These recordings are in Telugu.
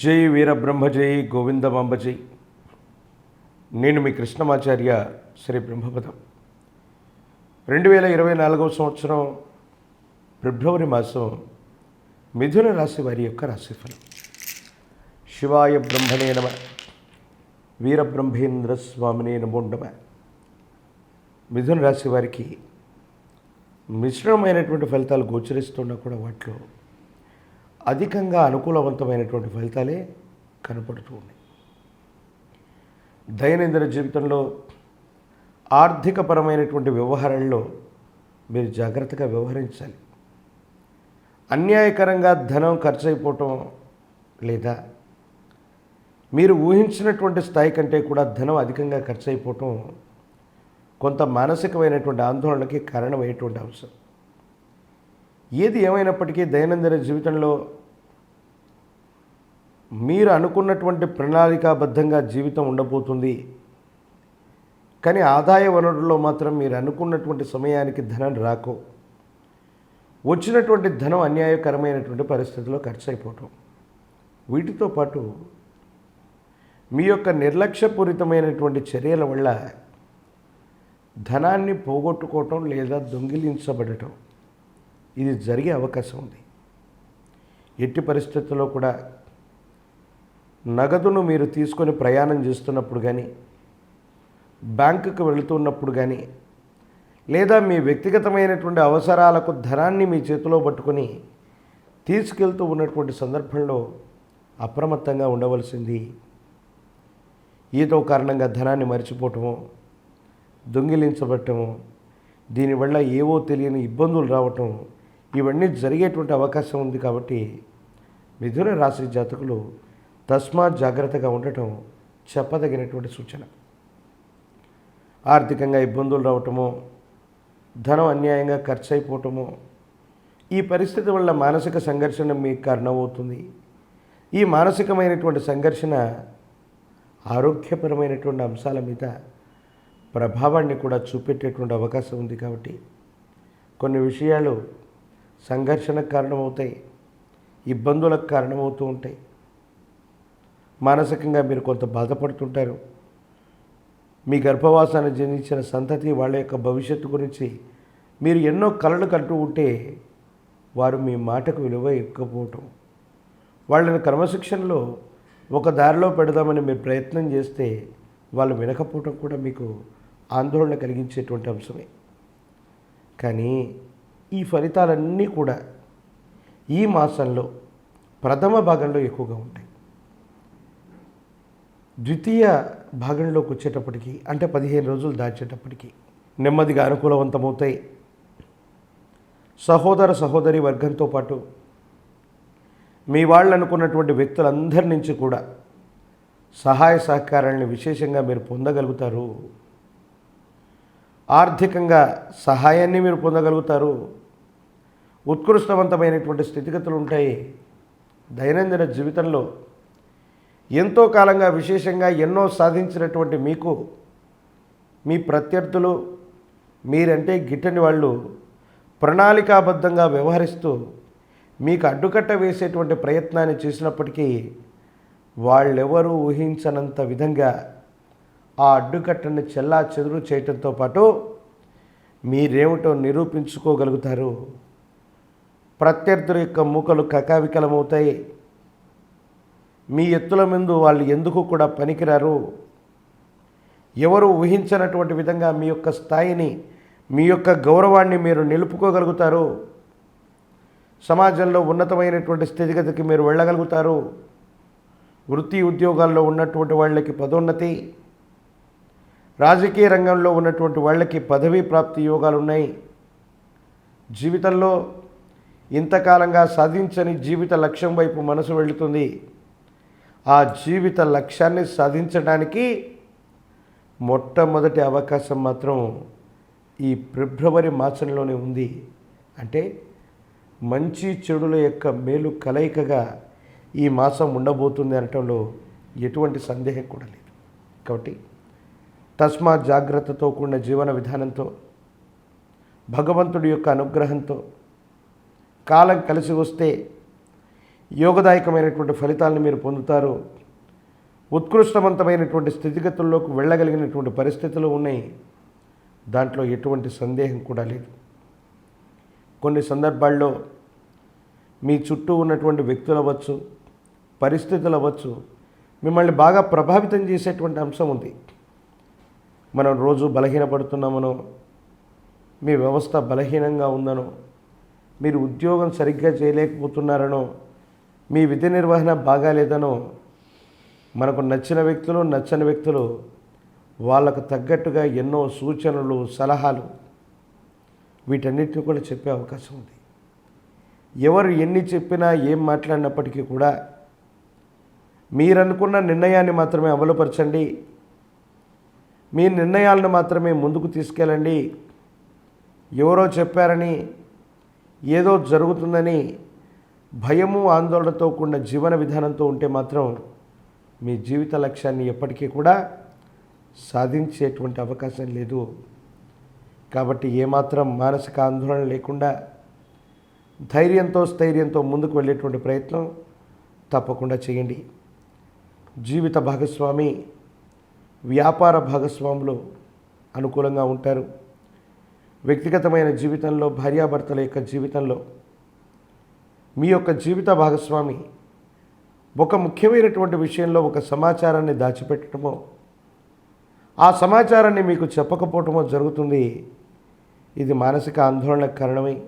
జై వీరబ్రహ్మజై గోవిందమాంబజై నేను మీ కృష్ణమాచార్య శ్రీ బ్రహ్మపదం. రెండు వేల ఇరవై నాలుగవ సంవత్సరం ఫిబ్రవరి మాసం మిథున రాశి వారి యొక్క రాశిఫలం. శివాయ బ్రహ్మణే నమ వీరబ్రహ్మేంద్ర స్వామినే నమోండమ మిథున రాశి వారికి మిశ్రమమైనటువంటి ఫలితాలు గోచరిస్తున్నా కూడా వాటిలో అధికంగా అనుకూలవంతమైనటువంటి ఫలితాలే కనపడుతూ ఉన్నాయి. దైనందిన జీవితంలో ఆర్థికపరమైనటువంటి వ్యవహారాల్లో మీరు జాగ్రత్తగా వ్యవహరించాలి. అన్యాయకరంగా ధనం ఖర్చు అయిపోవటం లేదా మీరు ఊహించినటువంటి స్థాయి కంటే కూడా ధనం అధికంగా ఖర్చు అయిపోవటం కొంత మానసికమైనటువంటి ఆందోళనకి కారణమయ్యేటువంటి అంశం ఏది ఏమైనప్పటికీ దైనందిన జీవితంలో మీరు అనుకున్నటువంటి ప్రణాళికాబద్ధంగా జీవితం ఉండబోతుంది. కానీ ఆదాయ వనరుల్లో మాత్రం మీరు అనుకున్నటువంటి సమయానికి ధనం రాకో. వచ్చినటువంటి ధనం అన్యాయకరమైనటువంటి పరిస్థితిలో ఖర్చు అయిపోవటం వీటితో పాటు మీ యొక్క నిర్లక్ష్యపూరితమైనటువంటి చర్యల వల్ల ధనాన్ని పోగొట్టుకోవటం లేదా దొంగిలించబడటం ఇది జరిగే అవకాశం ఉంది. ఎట్టి పరిస్థితుల్లో కూడా నగదును మీరు తీసుకొని ప్రయాణం చేస్తున్నప్పుడు కానీ బ్యాంకుకు వెళుతున్నప్పుడు కానీ లేదా మీ వ్యక్తిగతమైనటువంటి అవసరాలకు ధనాన్ని మీ చేతిలో పట్టుకొని తీసుకెళ్తూ ఉన్నటువంటి సందర్భంలో అప్రమత్తంగా ఉండవలసింది. ఏదో కారణంగా ధనాన్ని మర్చిపోవటము దొంగిలించబట్టము దీనివల్ల ఏవో తెలియని ఇబ్బందులు రావటం ఇవన్నీ జరిగేటువంటి అవకాశం ఉంది కాబట్టి మిథున రాశి జాతకులు తస్మాత్ జాగ్రత్తగా ఉండటం చెప్పదగినటువంటి సూచన. ఆర్థికంగా ఇబ్బందులు రావటము ధనం అన్యాయంగా ఖర్చు అయిపోవటము ఈ పరిస్థితి వల్ల మానసిక సంఘర్షణ మీకు కారణమవుతుంది. ఈ మానసికమైనటువంటి సంఘర్షణ ఆరోగ్యపరమైనటువంటి అంశాల మీద ప్రభావాన్ని కూడా చూపెట్టేటువంటి అవకాశం ఉంది కాబట్టి కొన్ని విషయాలు సంఘర్షణకు కారణమవుతాయి ఇబ్బందులకు కారణమవుతూ ఉంటాయి. మానసికంగా మీరు కొంత బాధపడుతుంటారు. మీ గర్భవాసాన్ని జనించిన సంతతి వాళ్ళ యొక్క భవిష్యత్తు గురించి మీరు ఎన్నో కలలు కంటూ ఉంటే వారు మీ మాటకు విలువ ఇవ్వకపోవటం. వాళ్ళని క్రమశిక్షణలో ఒక దారిలో పెడదామని మీరు ప్రయత్నం చేస్తే వాళ్ళు వినకపోవటం కూడా మీకు ఆందోళన కలిగించేటువంటి అంశమే. కానీ ఈ ఫలితాలన్నీ కూడా ఈ మాసంలో ప్రథమ భాగంలో ఎక్కువగా ఉంటాయి. ద్వితీయ భాగంలోకి వచ్చేటప్పటికి అంటే పదిహేను రోజులు దాచేటప్పటికి నెమ్మదిగా అనుకూలవంతమవుతాయి. సహోదర సహోదరి వర్గంతో పాటు మీ వాళ్ళు అనుకున్నటువంటి వ్యక్తులందరి నుంచి కూడా సహాయ సహకారాలను విశేషంగా మీరు పొందగలుగుతారు. ఆర్థికంగా సహాయాన్ని మీరు పొందగలుగుతారు. ఉత్కృష్టవంతమైనటువంటి స్థితిగతులు ఉంటాయి. దైనందిన జీవితంలో ఎంతో కాలంగా విశేషంగా ఎన్నో సాధించినటువంటి మీకు మీ ప్రత్యర్థులు మీరంటే గిట్టని వాళ్ళు ప్రణాళికాబద్ధంగా వ్యవహరిస్తూ మీకు అడ్డుకట్ట వేసేటువంటి ప్రయత్నాన్ని చేసినప్పటికీ వాళ్ళెవరూ ఊహించనంత విధంగా ఆ అడ్డుకట్టను చెల్లా చెదురు చేయటంతో పాటు మీరేమిటో నిరూపించుకోగలుగుతారు. ప్రత్యర్థుల యొక్క మూకలు కకావికలమవుతాయి. మీ ఎత్తుల ముందు వాళ్ళు ఎందుకు కూడా పనికిరారు? ఎవరు ఊహించనటువంటి విధంగా మీ యొక్క స్థాయిని మీ యొక్క గౌరవాన్ని మీరు నిలుపుకోగలుగుతారు? సమాజంలో ఉన్నతమైనటువంటి స్థితిగతికి మీరు వెళ్ళగలుగుతారు. వృత్తి ఉద్యోగాల్లో ఉన్నటువంటి వాళ్ళకి పదోన్నతి. రాజకీయ రంగంలో ఉన్నటువంటి వాళ్ళకి పదవీ ప్రాప్తి యోగాలు ఉన్నాయి జీవితంలో ఇంతకాలంగా సాధించని జీవిత లక్ష్యం వైపు మనసు వెళుతుంది. ఆ జీవిత లక్ష్యాన్ని సాధించడానికి మొట్టమొదటి అవకాశం మాత్రం ఈ ఫిబ్రవరి మాసంలోనే ఉంది. అంటే మంచి చెడుల యొక్క మేలు కలయికగా ఈ మాసం ఉండబోతుంది అనటంలో ఎటువంటి సందేహం కూడా లేదు. కాబట్టి తస్మా జాగ్రత్తతో కూడిన జీవన విధానంతో భగవంతుడి యొక్క అనుగ్రహంతో కాలం కలిసి వస్తే యోగదాయకమైనటువంటి ఫలితాలను మీరు పొందుతారు. ఉత్కృష్టవంతమైనటువంటి స్థితిగతుల్లోకి వెళ్ళగలిగినటువంటి పరిస్థితులు ఉన్నాయి. దాంట్లో ఎటువంటి సందేహం కూడా లేదు. కొన్ని సందర్భాల్లో మీ చుట్టూ ఉన్నటువంటి వ్యక్తులు అవ్వచ్చు పరిస్థితులు అవ్వచ్చు మిమ్మల్ని బాగా ప్రభావితం చేసేటువంటి అంశం ఉంది. మనం రోజు బలహీనపడుతున్నామనో మీ వ్యవస్థ బలహీనంగా ఉందనో మీరు ఉద్యోగం సరిగ్గా చేయలేకపోతున్నారనో మీ విధి నిర్వహణ బాగాలేదనో మనకు నచ్చిన వ్యక్తులు నచ్చని వ్యక్తులు వాళ్ళకు తగ్గట్టుగా ఎన్నో సూచనలు సలహాలు వీటన్నిటిని కూడా చెప్పే అవకాశం ఉంది. ఎవరు ఎన్ని చెప్పినా ఏం మాట్లాడినప్పటికీ కూడా మీరనుకున్న నిర్ణయాన్ని మాత్రమే అమలుపరచండి. మీ నిర్ణయాలను మాత్రమే ముందుకు తీసుకెళ్ళండి. ఎవరో చెప్పారని ఏదో జరుగుతుందని భయము ఆందోళనతో కూడిన జీవన విధానంతో ఉంటే మాత్రం మీ జీవిత లక్ష్యాన్ని ఎప్పటికీ కూడా సాధించేటువంటి అవకాశం లేదు. కాబట్టి ఏమాత్రం మానసిక ఆందోళన లేకుండా ధైర్యంతో స్థైర్యంతో ముందుకు వెళ్ళేటువంటి ప్రయత్నం తప్పకుండా చేయండి. జీవిత భాగస్వామి వ్యాపార భాగస్వాములు అనుకూలంగా ఉంటారు. వ్యక్తిగతమైన జీవితంలో భార్యాభర్తల యొక్క జీవితంలో మీ యొక్క జీవిత భాగస్వామి ఒక ముఖ్యమైనటువంటి విషయంలో ఒక సమాచారాన్ని దాచిపెట్టడమో ఆ సమాచారాన్ని మీకు చెప్పకపోవటమో జరుగుతుంది. ఇది మానసిక ఆందోళనకు కారణమై.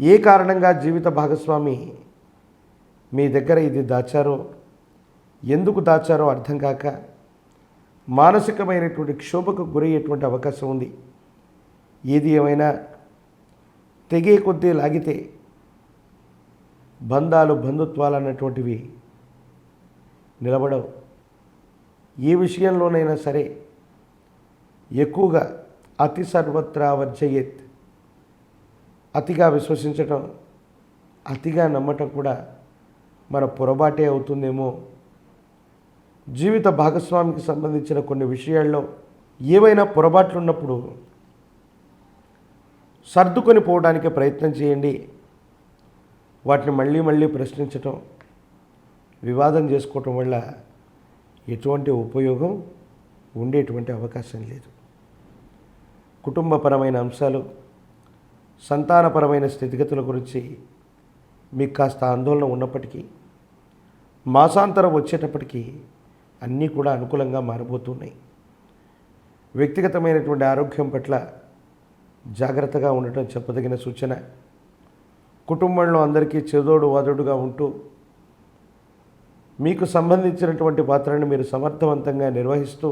ఏ కారణంగా జీవిత భాగస్వామి మీ దగ్గర ఇది దాచారో ఎందుకు దాచారో అర్థం కాక మానసికమైనటువంటి క్షోభకు గురయ్యేటువంటి అవకాశం ఉంది. ఏది ఏమైనా తెగే కొద్దీ లాగితే బంధాలు బంధుత్వాలు అన్నటువంటివి నిలబడవు. ఏ విషయంలోనైనా సరే ఎక్కువగా అతి సర్వత్రా వర్జయేత్ అతిగా విశ్వసించటం అతిగా నమ్మటం కూడా మన పొరపాటే అవుతుందేమో. జీవిత భాగస్వామికి సంబంధించిన కొన్ని విషయాల్లో ఏవైనా పొరపాట్లున్నప్పుడు సర్దుకొని పోవడానికి ప్రయత్నం చేయండి. వాటిని మళ్ళీ మళ్ళీ ప్రశ్నించటం వివాదం చేసుకోవటం వల్ల ఎటువంటి ఉపయోగం ఉండేటువంటి అవకాశం లేదు. కుటుంబపరమైన అంశాలు సంతానపరమైన స్థితిగతుల గురించి మీకు కాస్త ఆందోళన ఉన్నప్పటికీ మాసాంతరం వచ్చేటప్పటికీ అన్నీ కూడా అనుకూలంగా మారిపోతున్నాయి వ్యక్తిగతమైనటువంటి ఆరోగ్యం పట్ల జాగ్రత్తగా ఉండటం చెప్పదగిన సూచన కుటుంబంలో అందరికీ చెదోడు వాదుడుగా ఉంటూ మీకు సంబంధించినటువంటి పాత్రను మీరు సమర్థవంతంగా నిర్వహిస్తూ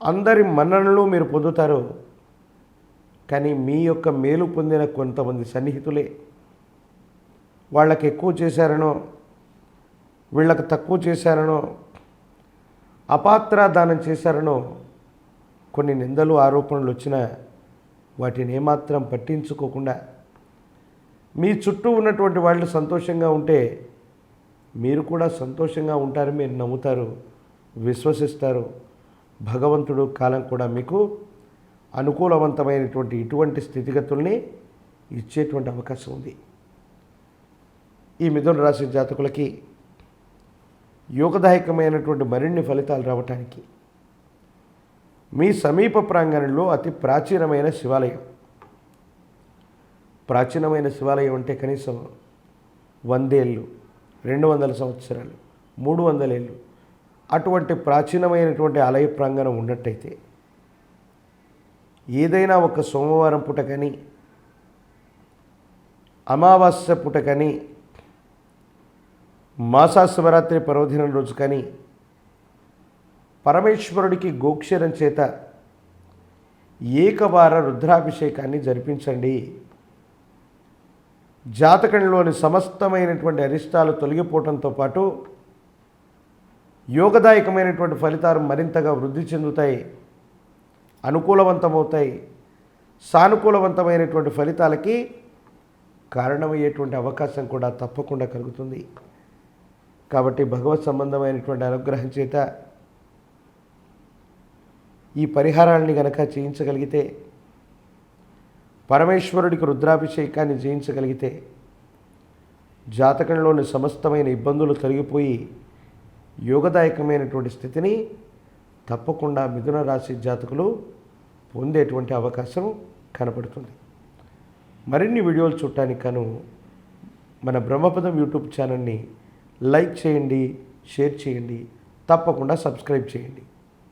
అందరి మన్ననలు మీరు పొందుతారు. కానీ మీ యొక్క మేలు పొందిన కొంతమంది సన్నిహితులే వాళ్ళకి ఎక్కువ చేశారనో వీళ్ళకి తక్కువ చేశారనో అపాత్ర దానం చేశారనో కొన్ని నిందలు ఆరోపణలు వచ్చినా వాటిని ఏమాత్రం పట్టించుకోకుండా మీ చుట్టూ ఉన్నటువంటి వాళ్ళు సంతోషంగా ఉంటే మీరు కూడా సంతోషంగా ఉంటారు మీరు నమ్ముతారు విశ్వసిస్తారు. భగవంతుడు కాలం కూడా మీకు అనుకూలవంతమైనటువంటి ఇటువంటి స్థితిగతుల్ని ఇచ్చేటువంటి అవకాశం ఉంది. ఈ మిథున రాశి జాతకులకి యోగదాయకమైనటువంటి మరిన్ని ఫలితాలు రావటానికి మీ సమీప ప్రాంగణంలో అతి ప్రాచీనమైన శివాలయం ప్రాచీనమైన శివాలయం అంటే కనీసం వందేళ్ళు రెండు వందల సంవత్సరాలు మూడు వందల ఏళ్ళు. అటువంటి ప్రాచీనమైనటువంటి ఆలయ ప్రాంగణం ఉన్నట్టయితే ఏదైనా ఒక సోమవారం పూట కానీ అమావాస్య పూట కానీ మాసా శివరాత్రి పర్వదినం రోజు కానీ పరమేశ్వరుడికి గోక్షరం చేత ఏకవార రుద్రాభిషేకాన్ని జరిపించండి. జాతకంలోని సమస్తమైనటువంటి అరిష్టాలు తొలగిపోవడంతో పాటు యోగదాయకమైనటువంటి ఫలితాలు మరింతగా వృద్ధి చెందుతాయి అనుకూలవంతమవుతాయి. సానుకూలవంతమైనటువంటి ఫలితాలకి కారణమయ్యేటువంటి అవకాశం కూడా తప్పకుండా కలుగుతుంది. కాబట్టి భగవత్ సంబంధమైనటువంటి అనుగ్రహం చేత ఈ పరిహారాలని గనక చేయించగలిగితే పరమేశ్వరుడికి రుద్రాభిషేకాన్ని జయించగలిగితే జాతకంలోని సమస్తమైన ఇబ్బందులు తొలగిపోయి యోగదాయకమైనటువంటి స్థితిని తప్పకుండా మిథున రాశి జాతకులు పొందేటువంటి అవకాశం కనపడుతుంది. మరిన్ని వీడియోలు చూడటానికి గాను మన బ్రహ్మపదం యూట్యూబ్ ఛానల్ని లైక్ చేయండి షేర్ చేయండి తప్పకుండా సబ్స్క్రైబ్ చేయండి.